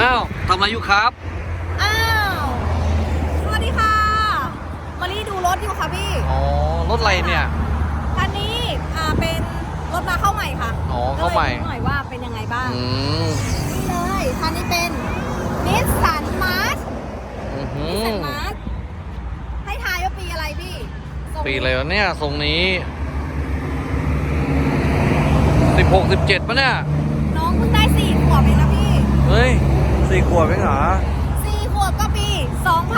อ้าวทำอะไรอยู่ครับ อ้าว สวัสดีค่ะ มารีดูรถอยู่ค่ะพี่ อ๋อ รถอะไรเนี่ย คันนี้อ่าเป็นรถมาเข้าใหม่ค่ะอ๋อเข้าใหม่ ก็ลยดูหน่อยว่าเป็นยังไงบ้าง อืมนี่เลยคันนี้เป็นนิสสันมาร์ชอื้อหืนิสสันอมาร์ชให้ทายว่าปีอะไรพี่ส่งปีอะไรวะเนี่ยทรงนี้สิบหกสิบเจ็ดปะเนี่ย น้องเพิ่งได้สี่ขวบเองนะพี่ เฮ้ย สี่ขวบเองเหรอสี่ขวบก็ปี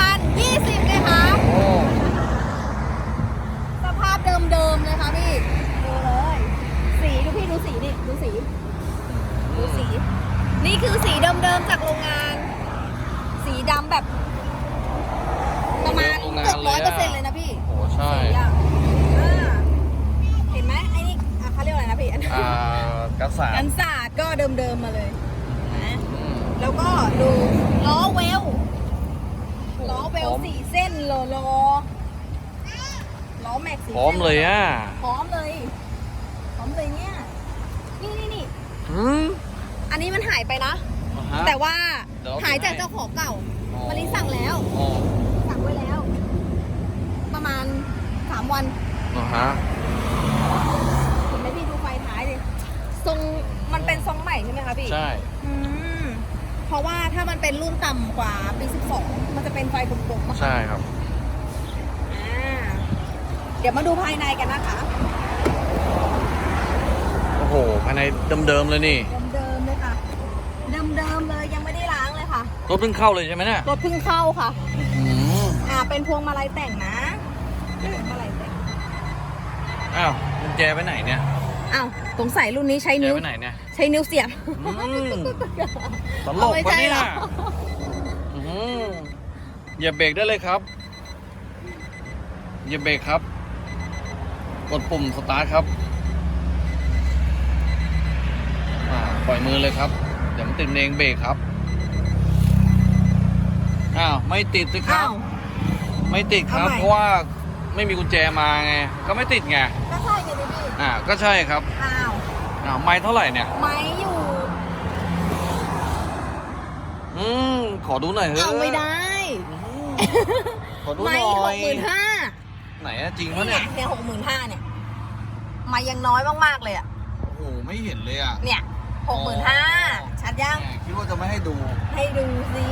2020ไงคะโอ้สภาพเดิมๆเลยค่ะพี่ดูเลย สีดูพี่ดูสีดิดูสี ดูสี นี่คือสีเดิมๆจากโรงงาน สีดำแบบ ประมาณเกือบร้อยเปอร์เซ็นต์เลยนะพี่โหใช่สีอะอ่าเห็นไหมไอ้นี่อะเขาเรียกว่าอะไรนะพี่อ่ากัสสากันศาสตร์ก็เดิมๆมาเลยนะอืม แล้วก็ดูล้อเวลล้อเวลพร้อมสี่เส้นโลโลล้อแม็กซ์สี่พร้อมเลยอะพร้อมเลยพร้อมเลยเนี่ยนี่นี่นี่อืมอันนี้มันหายไปนะ อ่าฮะ แต่ว่าเดี๋ยวเอาไปหายจากให้เจ้าของเก่าอ๋อมารีสั่งแล้ว อ๋อสั่งไว้แล้ว ประมาณสามวันอ่าฮะเห็นไหมพี่ดูไฟท้ายดิทรงมันเป็นทรงใหม่ใช่ไหมคะพี่ใช่ อืม เพราะว่าถ้ามันเป็นรุ่นต่ำกว่าปี 12 มันจะเป็นไฟกลมๆอะค่ะใช่ครับ อ่าเดี๋ยวมาดูภายในกันนะคะ โอ้โหภายในเดิมๆเลยนี่ เดิมๆเลยค่ะ เดิมๆเลยยังไม่ได้ล้างเลยค่ะ รถเพิ่งเข้าเลยใช่ไหมเนี่ยรถเพิ่งเข้าค่ะ อืมอ่า เป็นพวงมาลัยแต่งนะพวงมาลัยแต่ง อ้าวกุญแจไปไหนเนี่ย อ้าวสงสัยรุ่นนี้ใช้กุญแจนิ้ว ไปไหนเนี่ยใช้นิ้วเสียบ อืมตลเอากไว้ปะใจเนี่ยเหรอ อื้อหืออย่าเบรกได้เลยครับอย่าเบรกครับ กดปุ่มสตาร์ทครับอ่าปล่อยมือเลยครับ เดี๋ยวมันติดเองเบรกครับอ้าวไม่ติดสิครัอ้าบ ว ไม่ติดครับทำไมเพราะว่า ไม่มีกุญแจมาไง ก็ไม่ติดไง ก็ใช่ไงดิพี่อ่า ก็ใช่ครับอ้าวอ้าวไม้เท่าไหร่เนี่ย ไม้อยู่อืมขอดูหน่อยเถอะเอาไม่ได้อืมขอดูหไม้น่หอกยหมื่นห้าไหนอะจริงนี่ปะไงเนี่ยเนี่ยหกหมื่นห้าเนี่ยไม้ยังน้อยมากๆเลยอะโอ้โหไม่เห็นเลยอะ เนี่ยหกหมื่นห้าชัดยัง แหมคิดว่าจะไม่ให้ดูให้ดูสิ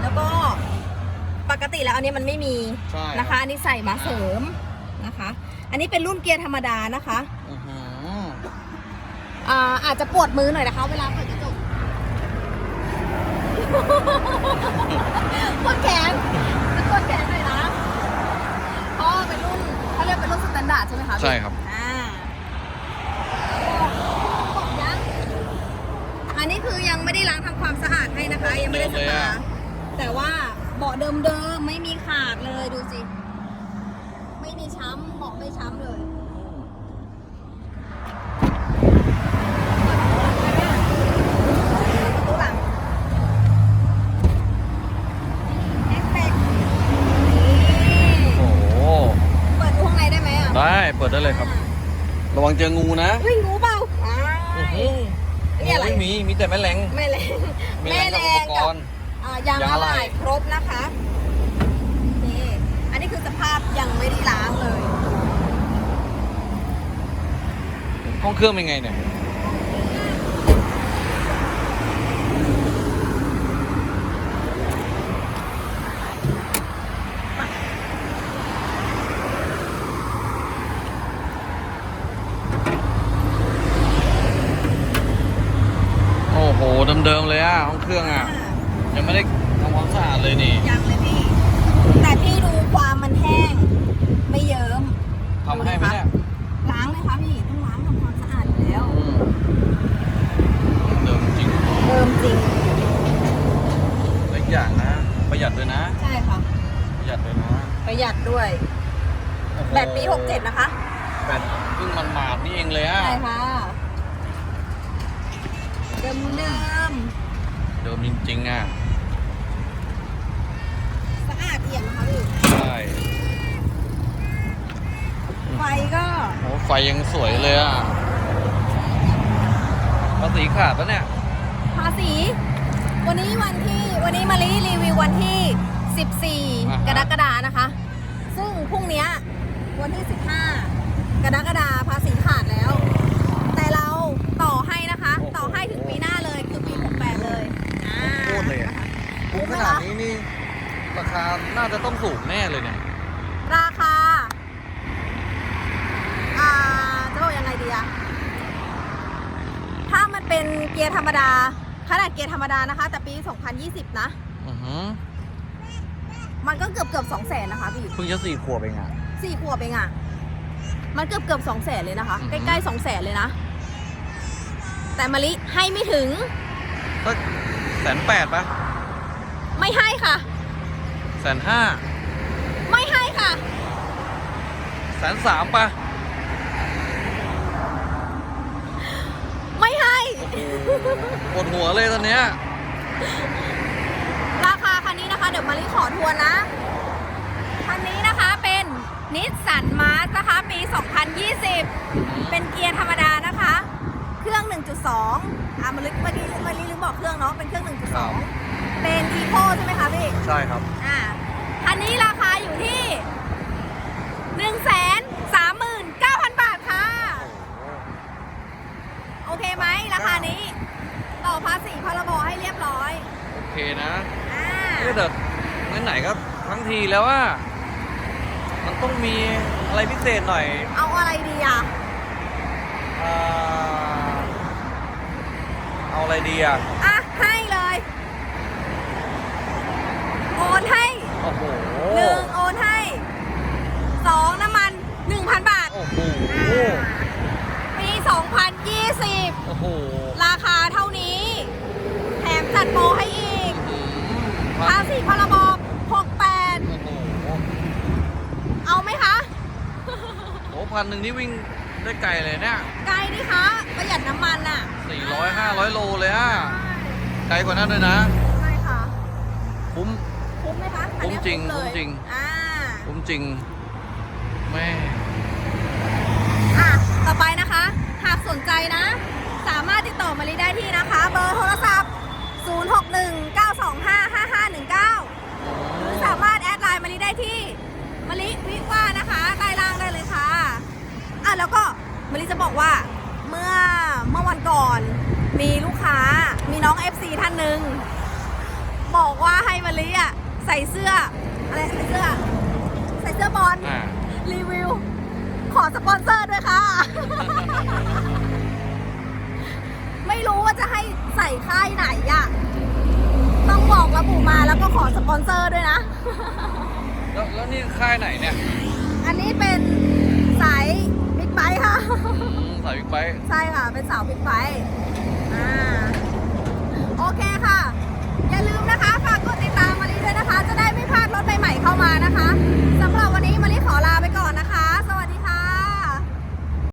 แล้วก็ ปกติแล้วอันนี้มันไม่มีใช่ นะคะ อันนี้ใส่มาเสริมนะคะ อันนี้เป็นรุ่นเกียร์ธรรมดานะคะอื้อหืออ่าอาจจะปวดมือหน่อยนะคะ เวลาเปิดกระจกปวดแขนจะปวดแขนหน่อยนะเพราะว่าเป็นรุ่นเขาเรียกเป็นรุ่นสแตนดาร์ดใช่ไหมคะพี่ ใช่ครับ อ่ายังอันนี้คือยังไม่ได้ล้างทำความสะอาดให้นะคะ ยังไม่ได้สเดิมเลยตาอะร์ทแต่ว่า เบาะเดิมๆไม่มีขาดเลยดูสิ ไม่มีช้ำเบาะไม่ช้ำเลยโอ้โหเปิดดูข้างในได้ไหมอะได้เปิดได้เลยครับ ระวังเจองูนะเฮ้ยงูเปล่าอ้าวนี่อะไรมีมีแต่แม่แรงแม่แรงแม่แรงแรกับ อุปกงกับรณ์อ่ายางยางอะอะไหไหล่ล่ครบนะคะนี่อันนี้คือสภาพยังไม่ได้ล้างเลยห้องเครื่องเป็นไงเนี่ย โอ้โหเดิมๆเลยอะห้องเครื่องอะ ยังไม่ได้ทำความสะอาดเลยนี่ยังเลยพี่ แต่พี่ดูความมันแห้ง ไม่เยิ้มทำให้ไหมเนี่ยล้างเลยค่ะพี่ต้องล้างทำความสะอาดอยู่แล้วอืมเดิมจริงเดิมจริงหลายอย่างนะ ประหยัดด้วยนะ ใช่ค่ะประหยัดด้วยนะประหยัดด้วย โอ้โหแบตปี67นะคะแบตเพิ่งมันมาดๆนี่เองเลยอะใช่ค่ะเดิมเดิม เดิมจริงๆอะๆสะอาดเอี่ยมนะคะพี่ใช่ไฟก็โอ้ไฟยังสวยเลยอะภาษีขาดปะเนี่ยภาษี วันนี้วันที่วันนี้มารีรีวิววันที่อ่า14ฮะกรกฎานะคะ ซึ่งพรุ่งเนี้ยวันที่ 15 กรกฎาภาษีขาดแล้ว แต่เราต่อให้นะคะ ต่อให้ถึงปีหน้าเลยคือปี 68 เลยอ่า โคตรเลยอะคุ้มข นาดนี้นี่ราคาน่าจะต้องสูงแน่เลยเนี่ย ราคา อ่า จะบอกยังไงดีอะถ้ามันเป็นเกียร์ธรรมดา ขนาดเกียร์ธรรมดานะคะ แต่ปี 2020 นะ อือหือมันก็เกือบเกือบสองแสนนะคะพี่ เพิ่งจะสี่ขวบเองอะสี่ขวบเองอะมันเกือบเกือบสองแสนเลยนะคะอือใกฮึล้ๆสองแสนเลยนะ แต่มะลิให้ไม่ถึงสักแสนแปดปะ ไม่ให้ค่ะแสนห้าไม่ให้ค่ะแสนสามปะไม่ให้ปวดหัวเลยตอนเนี้ยราคาคันนี้นะคะ เดี๋ยวมาริขอทวนนะคันนี้นะคะเป็นนิสสันมาร์นะคะ ปี 2020 เป็นเกียร์ธรรมดานะคะ เครื่อง 1.2อะมาลิเมื่อกี้มาลิลืมบอกเครื่องเนาะเป็นเครื่องครับ1.2 เป็นอีโคใช่ไหมคะพี่ ใช่ครับ อ่าคันนี้ราคาอยู่ที่139,000บาทค่ะ โอเคไหมราคานี้ ต่อภาษีพรบให้เรียบร้อย โอเคนะอ่าเอ้ยแต่ไหนๆก็ทั้งทีแล้วว่า มันต้องมีอะไรพิเศษหน่อยเอาอะไรดีอะอ่าเอาอะไรดีอะ อะ ให้เลย โอนให้โอ้โหหนึ่งโอนให้สองน้ำมันหนึ่งพันบาท โอ้โหปี 2020 โอ้โหราคาเท่านี้ แถมจัดโปรให้อีกอืมภาษีพรบ68โอ้โหเอาไหมคะ โอ้พันหนึ่งนี่วิ่งได้ไกลเลยเนี่ยไกลดิคะ ประหยัดน้ำมันอะสี่ร้อยห้าร้อยโลเลยอะ ไกลกว่านั้นเลยนะ ใช่ค่ะ คุ้ม คุ้มไหมคะอันเนี้ยคุ้มจริงเลยคุ้มจริง อ่าคุ้มจริงแม่อะต่อไปนะคะ หากสนใจนะ สามารถติดต่อมาลีได้ที่นะคะ เบอร์โทรศัพท์ 0619255519 หรือสามารถแอดไลน์มาลีได้ที่มาลีวิว่านะคะใต้ล่างได้เลยค่ะอะแล้วก็มาลีจะบอกว่าเมื่อเมื่อวันก่อน มีลูกค้ามีน้อง FC ท่านหนึ่ง บอกว่าให้มาลีอะใส่เสื้ออะไรใส่เสื้อ ใส่เสื้อบอลอ่า รีวิว ขอสปอนเซอร์ด้วยค่ะ ไม่รู้ว่าจะให้ใส่ค่ายไหนอะต้องบอกระบุมาแล้วก็ขอสปอนเซอร์ด้วยนะ แล้วแล้วนี่ค่ายไหนเนี่ยอันนี้เป็นสายบิ๊กไบค์ค่ะ อืมสายบิ๊กไบค์ใช่ค่ะ เป็นสาวบิ๊กไบค์อ่า โอเคค่ะ ถใหม่ๆเข้ามานะคะ